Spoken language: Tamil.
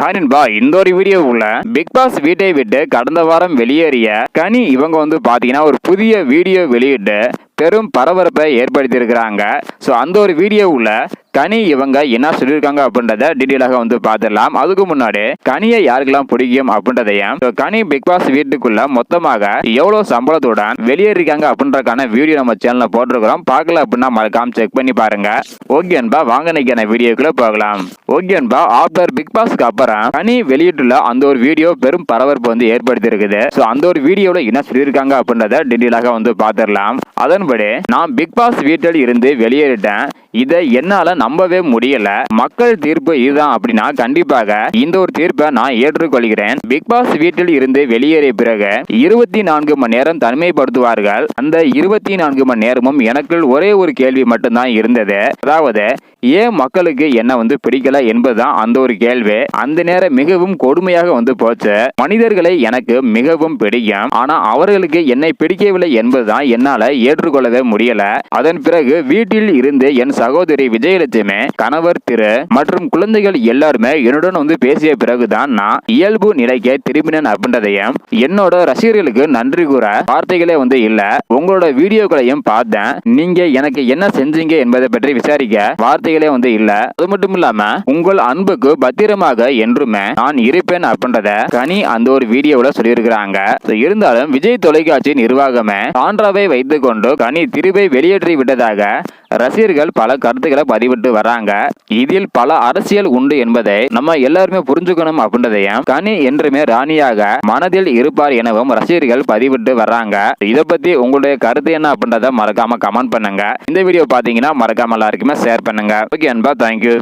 ஹாரின்பா இந்த ஒரு வீடியோவுல பிக் பாஸ் வீட்டை விட்டு கடந்த வாரம் வெளியேறிய கனி இவங்க வந்து பாத்தீங்கன்னா ஒரு புதிய வீடியோ வெளியிட்டு பெரும் பரபரப்பை ஏற்படுத்தியிருக்கிறாங்க. ஸோ அந்த ஒரு வீடியோவில் கனி இவங்க என்ன சொல்லியிருக்காங்க அப்படின்றத டீட்டெயிலாக வந்து பார்த்துடலாம். அதுக்கு முன்னாடி கனியை யாருக்கெல்லாம் பிடிக்கும் அப்படின்றதையும் கனி பிக் பாஸ் வீட்டுக்குள்ள மொத்தமாக எவ்வளவு சம்பளத்துடன் வெளியேறிருக்காங்க அப்படின்றக்கான வீடியோ நம்ம சேனல்ல போட்டிருக்கிறோம். பார்க்கல அப்படின்னா மறக்காம செக் பண்ணி பாருங்க. ஓகே அன்பா வாங்க நினைக்கிற வீடியோக்குள்ள போகலாம். ஓகே அன்பா ஆஃப்டர் பிக் பாஸ்க்கு அப்புறம் கனி வெளியிட்டுள்ள அந்த ஒரு வீடியோ பெரும் பரபரப்பு வந்து ஏற்படுத்தி இருக்குது ஸோ அந்த ஒரு வீடியோவில் என்ன சொல்லியிருக்காங்க அப்படின்றத டீட்டெயிலாக வந்து பார்த்துடலாம். அதன்படி நான் பிக் பாஸ் வீட்டில் இருந்து வெளியேறிட்டேன். இதை என்னால நம்பவே முடியல. மக்கள் தீர்ப்பு இதுதான் அப்படின்னா கண்டிப்பாக இந்த ஒரு தீர்ப்பை நான் ஏற்றுக்கொள்கிறேன். பிக் பாஸ் வீட்டில் இருந்து வெளியேறிய பிறகு இருபத்தி நான்கு மணி நேரம் தனிமைப்படுத்துவார்கள். அந்த இருபத்தி நான்கு மணி நேரமும் எனக்குள் ஒரே ஒரு கேள்வி மட்டும்தான் இருந்தது. அதாவது ஏன் மக்களுக்கு என்ன வந்து பிடிக்கல என்பதுதான் அந்த ஒரு கேள்வி. அந்த நேரம் மிகவும் கொடுமையாக வந்து போச்சு. மனிதர்களை எனக்கு மிகவும் பிடிக்கும். ஆனா அவர்களுக்கு என்னை பிடிக்கவில்லை என்பதுதான் என்னால ஏற்றுக்கொள்ளவே முடியல. அதன் பிறகு வீட்டில் இருந்து என் சகோதரி விஜயலட்சுமி கணவர் திரு மற்றும் குழந்தைகள் எல்லாருமே என்னுடன் வந்து பேசிய பிறகுதான் நான் இயல்பு நிலைக்கு திரும்பினேன் அப்படின்றதையும் என்னோட ரசிகர்களுக்கு நன்றி கூற வார்த்தைகளே வந்து இல்ல. உங்களோட வீடியோக்களையும் பார்த்தேன். நீங்க எனக்கு என்ன செஞ்சீங்க என்பதை பற்றி விசாரிக்க வார்த்தைகளே வந்து இல்ல. அது மட்டும் இல்லாம உங்கள் அன்புக்கு பத்திரமாக என்றுமே நான் இருப்பேன் அப்படின்றத கனி அந்த ஒரு வீடியோவில் சொல்லியிருக்கிறாங்க. இருந்தாலும் விஜய் தொலைக்காட்சி நிர்வாகமே சான்றாவை வைத்துக்கொண்டு கனி திருவை வெளியேற்றி விட்டதாக ரசிகர்கள் பல கருத்துக்களை பதிவிட்டு வராங்க. இதில் பல அரசியல் உண்டு என்பதை நம்ம எல்லாருமே புரிஞ்சுக்கணும் அப்படின்றதையும் கனி என்றுமே ராணியாக மனதில் இருப்பார் எனவும் ரசிகர்கள் பதிவிட்டு வர்றாங்க. இதை பத்தி உங்களுடைய கருத்து என்ன அப்படின்றத மறக்காம கமெண்ட் பண்ணுங்க. இந்த வீடியோ பாத்தீங்கன்னா மறக்காம எல்லாருக்குமே ஷேர் பண்ணுங்க. ஓகே அன்பா தேங்க்யூ